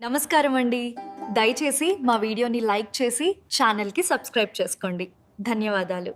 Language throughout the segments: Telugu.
నమస్కారం అండి. దయచేసి మా వీడియోని లైక్ చేసి ఛానల్కి సబ్స్క్రైబ్ చేసుకోండి. ధన్యవాదాలు.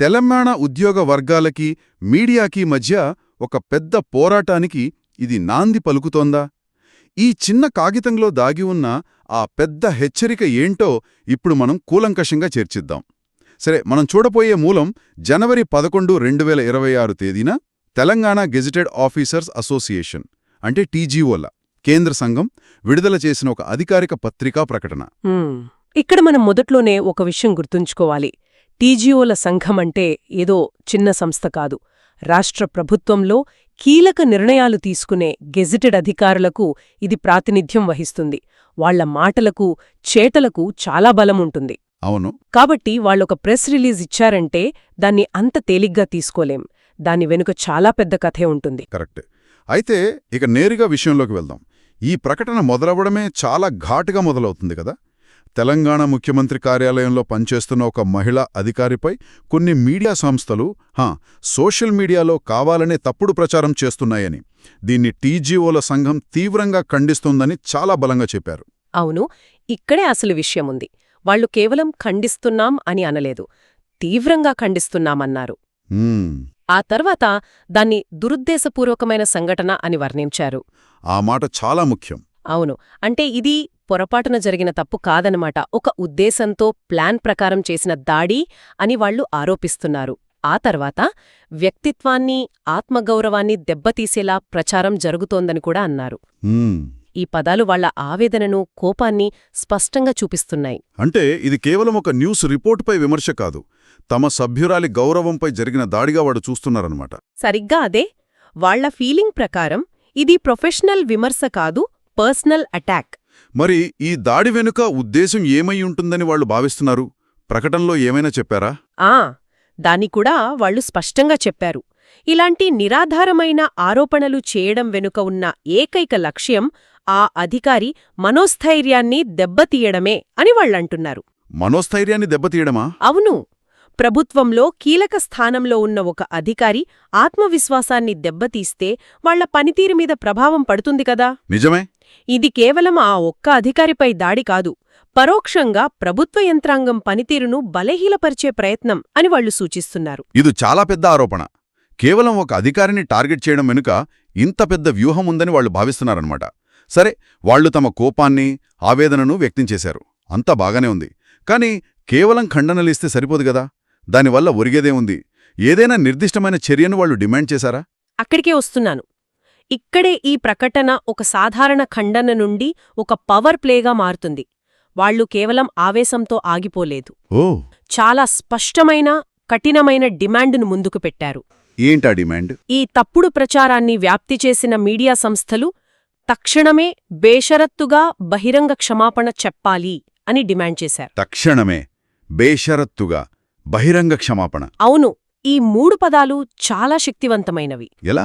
తెలంగాణ ఉద్యోగ వర్గాలకి మీడియాకి మధ్య ఒక పెద్ద పోరాటానికి ఇది నాంది పలుకుతోందా? ఈ చిన్న కాగితంలో దాగి ఉన్న ఆ పెద్ద హెచ్చరిక ఏంటో ఇప్పుడు మనం కూలంకషంగా చేర్చిద్దాం. సరే మనం చూడపోయే మూలం జనవరి పదకొండు రెండు వేల ఇరవై ఆరు తేదీన తెలంగాణ గెజిటెడ్ ఆఫీసర్స్ అసోసియేషన్ అంటే టీజీఓల. కేంద్ర సంఘం విడుదల చేసిన ఒక అధికారిక పత్రికా ప్రకటన. ఇక్కడ మనం మొదట్లోనే ఒక విషయం గుర్తుంచుకోవాలి. టీజీఓల సంఘం అంటే ఏదో చిన్న సంస్థ కాదు. రాష్ట్ర ప్రభుత్వంలో కీలక నిర్ణయాలు తీసుకునే గెజిటెడ్ అధికారులకు ఇది ప్రాతినిధ్యం వహిస్తుంది. వాళ్ళ మాటలకు చేతలకు చాలా బలముంటుంది అవును. కాబట్టి వాళ్ళొక ప్రెస్ రిలీజ్ ఇచ్చారంటే దాన్ని అంత తేలిగ్గా తీసుకోలేం. దాని వెనుక చాలా పెద్ద కథే ఉంటుంది. కరెక్ట్. అయితే ఇక నేరుగా విషయంలోకి వెళ్దాం. ఈ ప్రకటన మొదలవడమే చాలా ఘాటుగా మొదలవుతుంది కదా. తెలంగాణ ముఖ్యమంత్రి కార్యాలయంలో పనిచేస్తున్న ఒక మహిళా అధికారిపై కొన్ని మీడియా సంస్థలు హా సోషల్ మీడియాలో కావాలనే తప్పుడు ప్రచారం చేస్తున్నాయని దీన్ని టీజీఓల సంఘం తీవ్రంగా ఖండిస్తోందని చాలా బలంగా చెప్పారు. అవును ఇక్కడే అసలు విషయముంది. వాళ్ళు కేవలం ఖండిస్తున్నాం అని అనలేదు తీవ్రంగా ఖండిస్తున్నామన్నారు. ఆ తర్వాత దాన్ని దురుద్దేశపూర్వకమైన సంఘటన అని వర్ణించారు. ఆ మాట చాలా ముఖ్యం. అవును. అంటే ఇది పొరపాటున జరిగిన తప్పు కాదనమాట ఒక ఉద్దేశంతో ప్లాన్ ప్రకారం చేసిన దాడి అని వాళ్ళు ఆరోపిస్తున్నారు. ఆ తర్వాత వ్యక్తిత్వాన్ని ఆత్మగౌరవాన్ని దెబ్బతీసేలా ప్రచారం జరుగుతోందని కూడా అన్నారు. ఈ పదాలు వాళ్ళ ఆవేదనను కోపాన్ని స్పష్టంగా చూపిస్తున్నాయి. అంటే ఇది కేవలం ఒక న్యూస్ రిపోర్టుపై విమర్శ కాదు. తమ సభ్యురాలి గౌరవంపై జరిగిన దాడిగా వాడు చూస్తున్నారన్నమాట. సరిగ్గా అదే. వాళ్ళ ఫీలింగ్ ప్రకారం ఇది ప్రొఫెషనల్ విమర్శ కాదు పర్సనల్ అటాక్. మరి ఈ దాడి వెనుక ఉద్దేశం ఏమై ఉంటుందని వాళ్ళు భావిస్తున్నారు? ప్రకటనలో ఏమైనా చెప్పారా? ఆ దాన్ని కూడా వాళ్ళు స్పష్టంగా చెప్పారు. ఇలాంటి నిరాధారమైన ఆరోపణలు చేయడం వెనుక ఉన్న ఏకైక లక్ష్యం ఆ అధికారి మనోస్థైర్యాన్ని దెబ్బతీయడమే అని వాళ్ళంటున్నారు. మనోస్థైర్యాన్ని దెబ్బతీయడమా? అవును. ప్రభుత్వంలో కీలక స్థానంలో ఉన్న ఒక అధికారి ఆత్మవిశ్వాసాన్ని దెబ్బతీస్తే వాళ్ళ పనితీరు మీద ప్రభావం పడుతుంది కదా? నిజమే. ఇది కేవలం ఆ ఒక్క అధికారిపై దాడి కాదు. పరోక్షంగా ప్రభుత్వ యంత్రాంగం పనితీరును బలహీలపరిచే ప్రయత్నం అని వాళ్ళు సూచిస్తున్నారు. ఇది చాలా పెద్ద ఆరోపణ. కేవలం ఒక అధికారిని టార్గెట్ చేయడం వెనుక ఇంత పెద్ద వ్యూహం ఉందని వాళ్ళు భావిస్తున్నారన్నమాట. సరే వాళ్ళు తమ కోపాన్ని ఆవేదనను వ్యక్తం చేశారు. అంతా బాగానే ఉంది. కానీ కేవలం ఖండనలిస్తే సరిపోదు గదా దానివల్ల ఒరిగేదే ఉంది. ఏదైనా నిర్దిష్టమైన చర్యను వాళ్ళు డిమాండ్ చేశారా? అక్కడికే వస్తున్నాను. ఇక్కడే ఈ ప్రకటన ఒక సాధారణ ఖండన నుండి ఒక పవర్ ప్లేగా మారుతుంది. వాళ్ళు కేవలం ఆవేశంతో ఆగిపోలేదు. ఓ! చాలా స్పష్టమైన కఠినమైన డిమాండును ముందుకు పెట్టారు. ఏంటా డిమాండ్? ఈ తప్పుడు ప్రచారాన్ని వ్యాప్తి చేసిన మీడియా సంస్థలు తక్షణమే బేషరత్తుగా బహిరంగ క్షమాపణ చెప్పాలి అని డిమాండ్ చేశారు. తక్షణమే బేషరత్తుగా బహిరంగ క్షమాపణ. అవును ఈ మూడు పదాలు చాలా శక్తివంతమైనవి. ఎలా?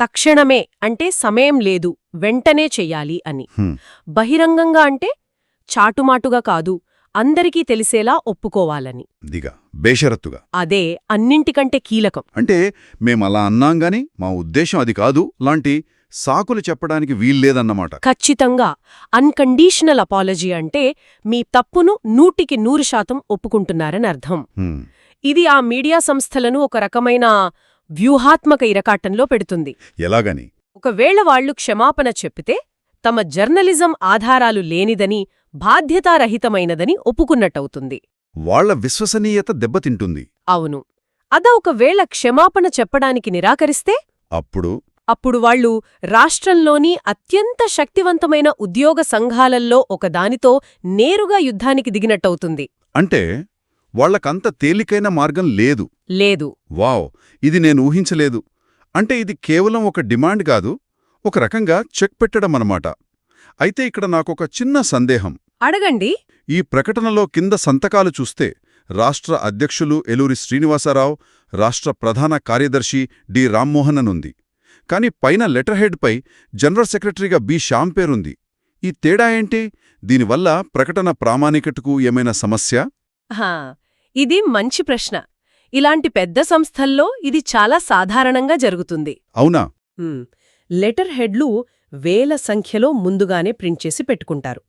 తక్షణమే అంటే సమయం లేదు వెంటనే చెయ్యాలి అని. బహిరంగంగా అంటే చాటుమాటుగా కాదు అందరికీ తెలిసేలా ఒప్పుకోవాలని. దిగా. బేషరత్తుగా. అదే అన్నింటికంటే కీలకం. అంటే మేమలా అన్నాం గాని మా ఉద్దేశం అది కాదు లాంటి సాకులు చెప్పడానికి వీల్లేదన్నమాట ఖచ్చితంగా. అన్కండీషనల్ అపాలజీ అంటే మీ తప్పును నూటికి నూరు శాతం ఒప్పుకుంటున్నారని అర్థం. ఇది ఆ మీడియా సంస్థలను ఒక రకమైన వ్యూహాత్మక ఇరకాటంలో పెడుతుంది. ఎలాగని? ఒకవేళ వాళ్ళు క్షమాపణ చెప్పితే తమ జర్నలిజం ఆధారాలు లేనిదని బాధ్యతారహితమైనదని ఒప్పుకున్నట్టవుతుంది. వాళ్ళ విశ్వసనీయత దెబ్బతింటుంది. అవును. అదా ఒకవేళ క్షమాపణ చెప్పడానికి నిరాకరిస్తే? అప్పుడు? అప్పుడు వాళ్ళు రాష్ట్రంలోని అత్యంత శక్తివంతమైన ఉద్యోగ సంఘాలల్లో ఒకదానితో నేరుగా యుద్ధానికి దిగినట్టవుతుంది. అంటే వాళ్ళకంత తేలికైన మార్గం లేదు. లేదు. వావ్! ఇది నేను ఊహించలేదు. అంటే ఇది కేవలం ఒక డిమాండ్ కాదు? ఒక రకంగా చెక్ పెట్టడం అన్నమాట. అయితే ఇక్కడ నాకొక చిన్న సందేహం. అడగండి. ఈ ప్రకటనలో కింద సంతకాలు చూస్తే రాష్ట్ర అధ్యక్షులు ఎలూరి శ్రీనివాసరావు రాష్ట్ర ప్రధాన కార్యదర్శి డి రామ్మోహన్ అనుంది కాని పైన లెటర్ హెడ్పై జనరల్ సెక్రటరీగా బి శ్యామ్ పేరుంది. ఈ తేడా ఏంటి? దీనివల్ల ప్రకటన ప్రామాణికతకు ఏమైనా సమస్య? ఇది మంచి ప్రశ్న. ఇలాంటి పెద్ద సంస్థల్లో ఇది చాలా సాధారణంగా జరుగుతుంది. అవునా. లెటర్ హెడ్లు వేల సంఖ్యలో ముందుగానే ప్రింట్ చేసి పెట్టుకుంటారు.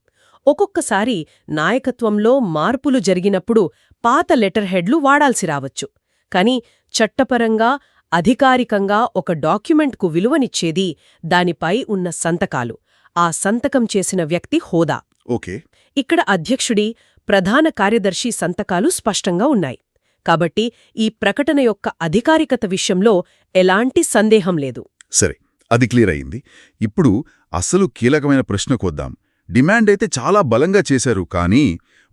ఒక్కొక్కసారి నాయకత్వంలో మార్పులు జరిగినప్పుడు పాత లెటర్ హెడ్లు వాడాల్సి రావచ్చు. కాని చట్టపరంగా అధికారికంగా ఒక డాక్యుమెంట్కు విలువనిచ్చేది దానిపై ఉన్న సంతకాలు. ఆ సంతకం చేసిన వ్యక్తి హోదా. ఓకే. ఇక్కడ అధ్యక్షుడి ప్రధాన కార్యదర్శి సంతకాలు స్పష్టంగా ఉన్నాయి. కాబట్టి ఈ ప్రకటన యొక్క అధికారికత విషయంలో ఎలాంటి సందేహం లేదు. సరే. అది క్లియర్ అయింది. ఇప్పుడు అసలు కీలకమైన ప్రశ్నకొద్దాం డిమాండ్ అయితే చాలా బలంగా చేశారు కానీ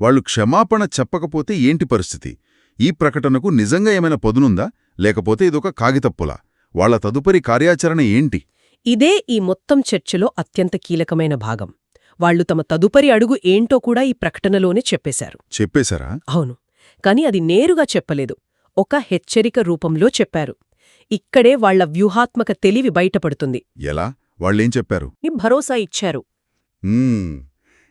వాళ్ళు క్షమాపణ చెప్పకపోతే ఏంటి పరిస్థితి? ఈ ప్రకటనకు నిజంగా ఏమైనా పొదునుందా? లేకపోతే ఇదొక కాగితప్పులా? వాళ్ళ తదుపరి కార్యాచరణ ఏంటి? ఇదే ఈ మొత్తం చర్చలో అత్యంత కీలకమైన భాగం. వాళ్ళు తమ తదుపరి అడుగు ఏంటో కూడా ఈ ప్రకటనలోనే చెప్పేశారు. చెప్పేశారా? అవును. కాని అది నేరుగా చెప్పలేదు. ఒక హెచ్చరిక రూపంలో చెప్పారు. ఇక్కడే వాళ్ళ వ్యూహాత్మక తెలివి బయటపడుతుంది. ఎలా? వాళ్ళేం చెప్పారు? భరోసా ఇచ్చారు.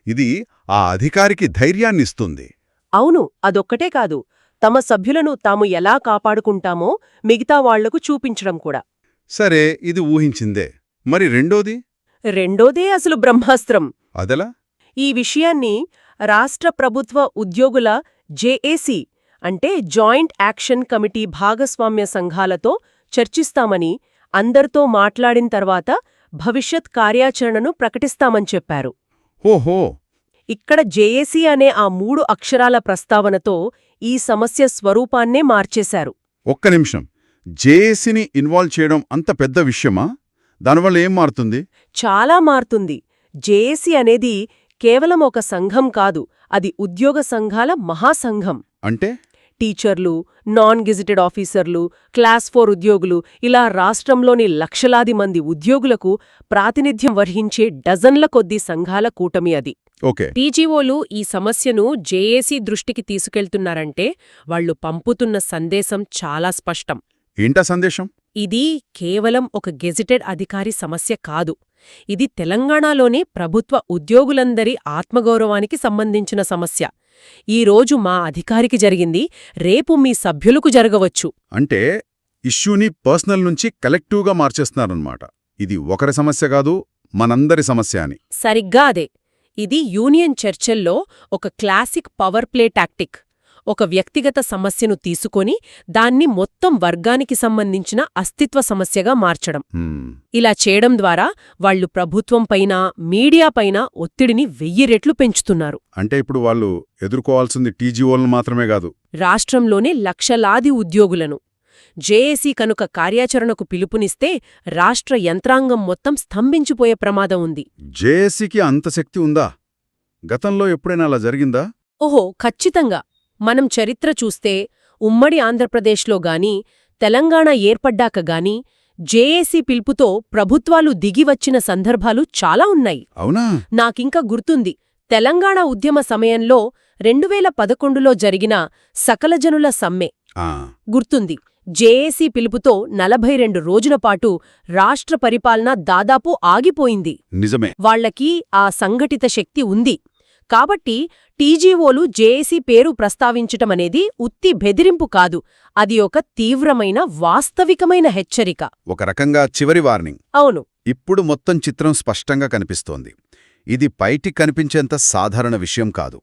ఇది ఆ అధికారికి ధైర్యాన్నిస్తుంది. అవును అదొక్కటే కాదు. తమ సభ్యులను తాము ఎలా కాపాడుకుంటామో మిగతా వాళ్ళకు చూపించడం కూడా. సరే ఇది ఊహించిందే. మరి రెండోది? రెండోదే అసలు బ్రహ్మాస్త్రం. అదెలా? ఈ విషయాన్ని రాష్ట్ర ప్రభుత్వ ఉద్యోగుల జేఏసీ అంటే జాయింట్ యాక్షన్ కమిటీ భాగస్వామ్య సంఘాలతో చర్చిస్తామని అందరితో మాట్లాడిన తర్వాత భవిష్యత్ కార్యాచరణను ప్రకటిస్తామని చెప్పారు. ఓహో! ఇక్కడ జేఏసీ అనే ఆ మూడు అక్షరాల ప్రస్తావనతో ఈ సమస్య స్వరూపాన్నే మార్చేశారు. ఒక్క నిమిషం. జేఏసీని ఇన్వాల్వ్ చేయడం అంత పెద్ద విషయమా? దానివల్ల ఏం మారుతుంది? చాలా మారుతుంది. జేఏసీ అనేది కేవలం ఒక సంఘం కాదు అది ఉద్యోగ సంఘాల మహాసంఘం. అంటే? టీచర్లు నాన్ గెజిటెడ్ ఆఫీసర్లు క్లాస్ ఫోర్ ఉద్యోగులు ఇలా రాష్ట్రంలోని లక్షలాది మంది ఉద్యోగులకు ప్రాతినిధ్యం వహించే డజన్ల కొద్దీ సంఘాల కూటమి అది. ఓకే. టీజీఓలు ఈ సమస్యను జేఏసీ దృష్టికి తీసుకెళ్తున్నారంటే వాళ్ళు పంపుతున్న సందేశం చాలా స్పష్టం. ఏంటా సందేశం? ఇది కేవలం ఒక గెజిటెడ్ అధికారి సమస్య కాదు. ఇది తెలంగాణలోని ప్రభుత్వ ఉద్యోగులందరి ఆత్మగౌరవానికి సంబంధించిన సమస్య. ఈ రోజు మా అధికారికి జరిగింది రేపు మీ సభ్యులకు జరగవచ్చు. అంటే ఇష్యూని పర్సనల్ నుంచి కలెక్టివ్గా మార్చేస్తున్నారన్నమాట. ఇది ఒకరి సమస్య కాదు మనందరి సమస్య అని. సరిగ్గా అదే. ఇది యూనియన్ చర్చల్లో ఒక క్లాసిక్ పవర్ ప్లే టాక్టిక్. ఒక వ్యక్తిగత సమస్యను తీసుకొని దాన్ని మొత్తం వర్గానికి సంబంధించిన అస్తిత్వ సమస్యగా మార్చడం. ఇలా చేయడం ద్వారా వాళ్ళు ప్రభుత్వంపైన మీడియాపైన ఒత్తిడిని వెయ్యి రెట్లు పెంచుతున్నారు. అంటే ఇప్పుడు వాళ్ళు ఎదుర్కోవాల్సింది టీజీఓలను మాత్రమే కాదు. రాష్ట్రంలోనే లక్షలాది ఉద్యోగులను. జేఏసీ కనుక కార్యాచరణకు పిలుపునిస్తే రాష్ట్ర యంత్రాంగం మొత్తం స్తంభించిపోయే ప్రమాదం ఉంది. జేఏసీకి అంత శక్తి ఉందా? గతంలో ఎప్పుడైనా అలా జరిగిందా? ఓహో ఖచ్చితంగా. మనం చరిత్ర చూస్తే ఉమ్మడి ఆంధ్రప్రదేశ్లో గాని తెలంగాణ ఏర్పడ్డాక గాని జేఏసీ పిలుపుతో ప్రభుత్వాలు దిగివచ్చిన సందర్భాలు చాలా ఉన్నాయి. అవునా? నాకింక గుర్తుంది. తెలంగాణ ఉద్యమ సమయంలో రెండువేల పదకొండులో జరిగిన సకలజనుల సమ్మె. గుర్తుంది. జేఏసీ పిలుపుతో నలభై రెండు రోజుల పాటు రాష్ట్ర పరిపాలన దాదాపు ఆగిపోయింది. నిజమే. వాళ్ళకి ఆ సంఘటిత శక్తి ఉంది. కాబట్టి టీజీఓలు జేఏసీ పేరు ప్రస్తావించటమనేది ఉత్తి బెదిరింపు కాదు. అది ఒక తీవ్రమైన వాస్తవికమైన హెచ్చరిక. ఒక రకంగా చివరి వార్నింగ్. అవును. ఇప్పుడు మొత్తం చిత్రం స్పష్టంగా కనిపిస్తోంది. ఇది బయటికి కనిపించేంత సాధారణ విషయం కాదు.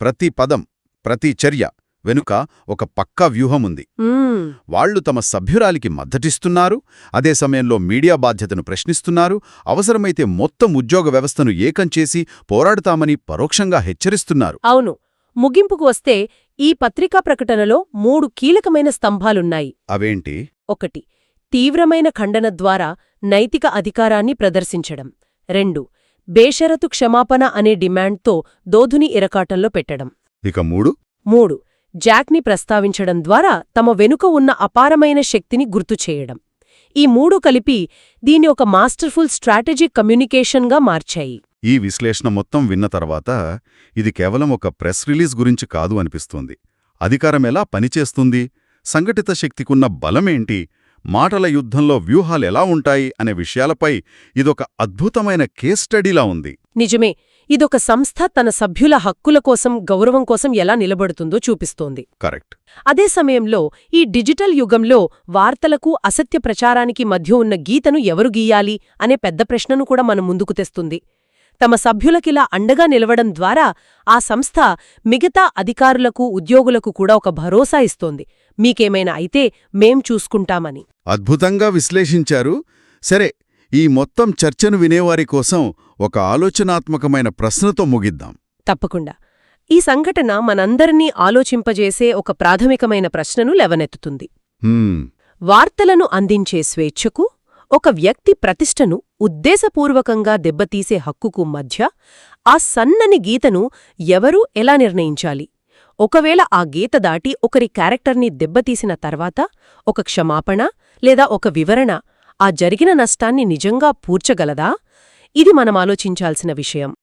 ప్రతి పదం ప్రతి చర్య వెనుక ఒక పక్కా వ్యూహముంది. వాళ్ళు తమ సభ్యురాలికి మద్దతిస్తున్నారు అదే సమయంలో మీడియా బాధ్యతను ప్రశ్నిస్తున్నారు అవసరమైతే మొత్తం ఉద్యోగ వ్యవస్థను ఏకం చేసి పోరాడుతామని పరోక్షంగా హెచ్చరిస్తున్నారు. అవును. ముగింపుకు వస్తే ఈ పత్రికా ప్రకటనలో మూడు కీలకమైన స్తంభాలున్నాయి. అవేంటి? ఒకటి తీవ్రమైన ఖండన ద్వారా నైతిక అధికారాన్ని ప్రదర్శించడం. రెండు బేషరతు క్షమాపణ అనే డిమాండ్తో దోధుని ఇరకాటంలో పెట్టడం. ఇక మూడు? మూడు జాక్ని ప్రస్తావించడం ద్వారా తమ వెనుక ఉన్న అపారమైన శక్తిని గుర్తు చేయడం. ఈ మూడు కలిపి దీన్ని ఒక మాస్టర్ఫుల్ స్ట్రాటజిక్ కమ్యూనికేషన్గా మార్చాయి. ఈ విశ్లేషణ మొత్తం విన్న తర్వాత ఇది కేవలం ఒక ప్రెస్ రిలీజ్ గురించి కాదు అనిపిస్తుంది. అధికారం ఎలా పనిచేస్తుంది? సంఘటిత శక్తికున్న బలమేంటి మాటల యుద్ధంలో వ్యూహాలెలా ఉంటాయి? అనే విషయాలపై ఇదొక అద్భుతమైన కేస్ స్టడీలా ఉంది. నిజమే ఇదొక సంస్థ తన సభ్యుల హక్కుల కోసం గౌరవం కోసం ఎలా నిలబడుతుందో చూపిస్తోంది. కరెక్ట్. అదే సమయంలో ఈ డిజిటల్ యుగంలో వార్తలకు అసత్య ప్రచారానికి మధ్య ఉన్న గీతను ఎవరు గీయాలి అనే పెద్ద ప్రశ్నను కూడా మన ముందుకు తెస్తుంది. తమ సభ్యులకిలా అండగా నిలవడం ద్వారా ఆ సంస్థ మిగతా అధికారులకు ఉద్యోగులకు కూడా ఒక భరోసా ఇస్తోంది. మీకేమైనా అయితే మేం చూసుకుంటామని. అద్భుతంగా విశ్లేషించారు. సరే ఈ మొత్తం చర్చను వినేవారి కోసం ఒక ఆలోచనాత్మకమైన ప్రశ్నతో ముగిద్దాం. తప్పకుండా. ఈ సంఘటన మనందరినీ ఆలోచింపజేసే ఒక ప్రాథమికమైన ప్రశ్నను లెవనెత్తుతుంది. వార్తలను అందించే స్వేచ్ఛకు ఒక వ్యక్తి ప్రతిష్టను ఉద్దేశపూర్వకంగా దెబ్బతీసే హక్కుకు మధ్య ఆ సన్నని గీతను ఎవరూ ఎలా నిర్ణయించాలి? ఒకవేళ ఆ గీత దాటి ఒకరి క్యారెక్టర్ని దెబ్బతీసిన తర్వాత ఒక క్షమాపణ లేదా ఒక వివరణ ఆ జరిగిన నష్టాన్ని నిజంగా పూడ్చగలదా? ఇది మనం ఆలోచించాల్సిన విషయం.